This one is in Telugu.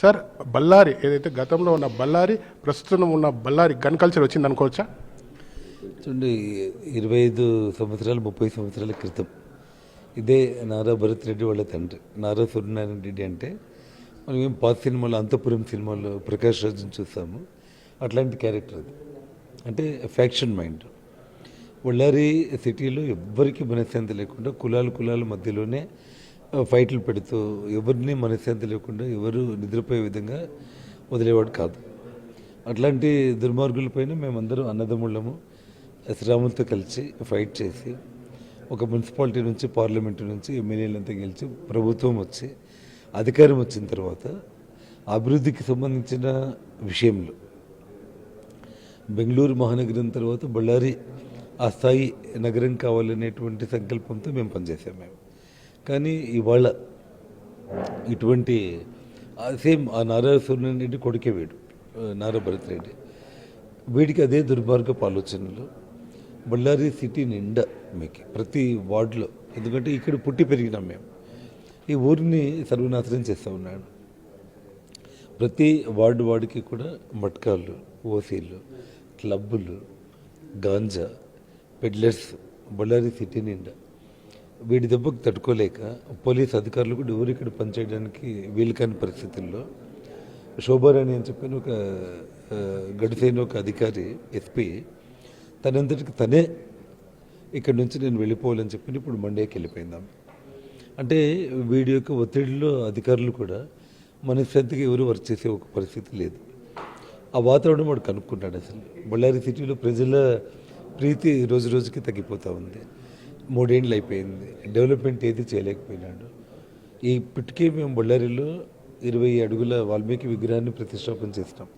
సార్ బళ్ళారి ఏదైతే గతంలో ఉన్న బళ్ళారి ప్రస్తుతం ఉన్న బళ్ళారి గన్ కల్చర్ వచ్చింది అనుకోవచ్చా? చూడండి ఇరవై ఐదు సంవత్సరాలు ముప్పై సంవత్సరాల క్రితం ఇదే నారా భరత్ రెడ్డి వాళ్ళ తండ్రి. నారా సూర్యనారాయణ రెడ్డి అంటే మనం ఏం పాత సినిమాలో అంతపురం సినిమాలో ప్రకాష్ రాజుని చూసాము అట్లాంటి క్యారెక్టర్ అది. అంటే ఫ్యాక్షన్ మైండ్. బళ్ళారి సిటీలో ఎవ్వరికీ మనశ్శాంతి లేకుండా కులాలు కులాల మధ్యలోనే ఫైట్లు పెడుతూ ఎవరిని మనశ్శాంతి లేకుండా ఎవరు నిద్రపోయే విధంగా వదిలేవాడు కాదు. అట్లాంటి దుర్మార్గులపైన మేమందరం అన్నదమ్ముళ్ళము శ్రీరాములతో కలిసి ఫైట్ చేసి ఒక మున్సిపాలిటీ నుంచి పార్లమెంటు నుంచి ఎమ్మెల్యేలంతా గెలిచి ప్రభుత్వం వచ్చి అధికారం వచ్చిన తర్వాత అభివృద్ధికి సంబంధించిన విషయంలో బెంగళూరు మహానగరం తర్వాత బళ్ళారి ఆ స్థాయి నగరం కావాలనేటువంటి సంకల్పంతో మేము పనిచేసాం మేము. కానీ ఇవాళ ఇటువంటి సేమ్ ఆ నారా రెడ్డి కొడుకే వీడు నారా భరత్ రెడ్డి వీడికి అదే దుర్మార్గపు ఆలోచనలు. బళ్ళారి సిటీ నిండా మీకు ప్రతి వార్డులో. ఎందుకంటే ఇక్కడ పుట్టి పెరిగినాం మేము. ఈ ఊరిని సర్వనాశనం చేస్తూ ఉన్నాడు. ప్రతి వార్డు వార్డుకి కూడా మట్కాలు ఓసీలు క్లబ్బులు గాంజా పెడ్లర్స్ బళ్ళారి సిటీ నిండా. వీడి దెబ్బకు తట్టుకోలేక పోలీస్ అధికారులు కూడా ఎవరు ఇక్కడ పనిచేయడానికి వీలు కాని పరిస్థితుల్లో శోభారాణి అని చెప్పిన ఒక గడిసైన ఒక అధికారి ఎస్పీ తనంతటికి తనే ఇక్కడ నుంచి నేను వెళ్ళిపోవాలని చెప్పి ఇప్పుడు మండేకి వెళ్ళిపోయిందాం. అంటే వీడి యొక్క ఒత్తిడిలో అధికారులు కూడా మనశ్శాంతికి ఎవరు వర్క్ చేసే ఒక పరిస్థితి లేదు. ఆ వాతావరణం వాడు కనుక్కున్నాడు అసలు. బళ్ళారి సిటీలో ప్రజల ప్రీతి రోజు రోజుకి తగ్గిపోతూ ఉంది. మూడేండ్లు అయిపోయింది డెవలప్మెంట్ ఏది చేయలేకపోయినాడు. ఈ ఇప్పటికే మేము బొళ్ళారిలో ఇరవై అడుగుల వాల్మీకి విగ్రహాన్ని ప్రతిష్టాపన చేసినాం.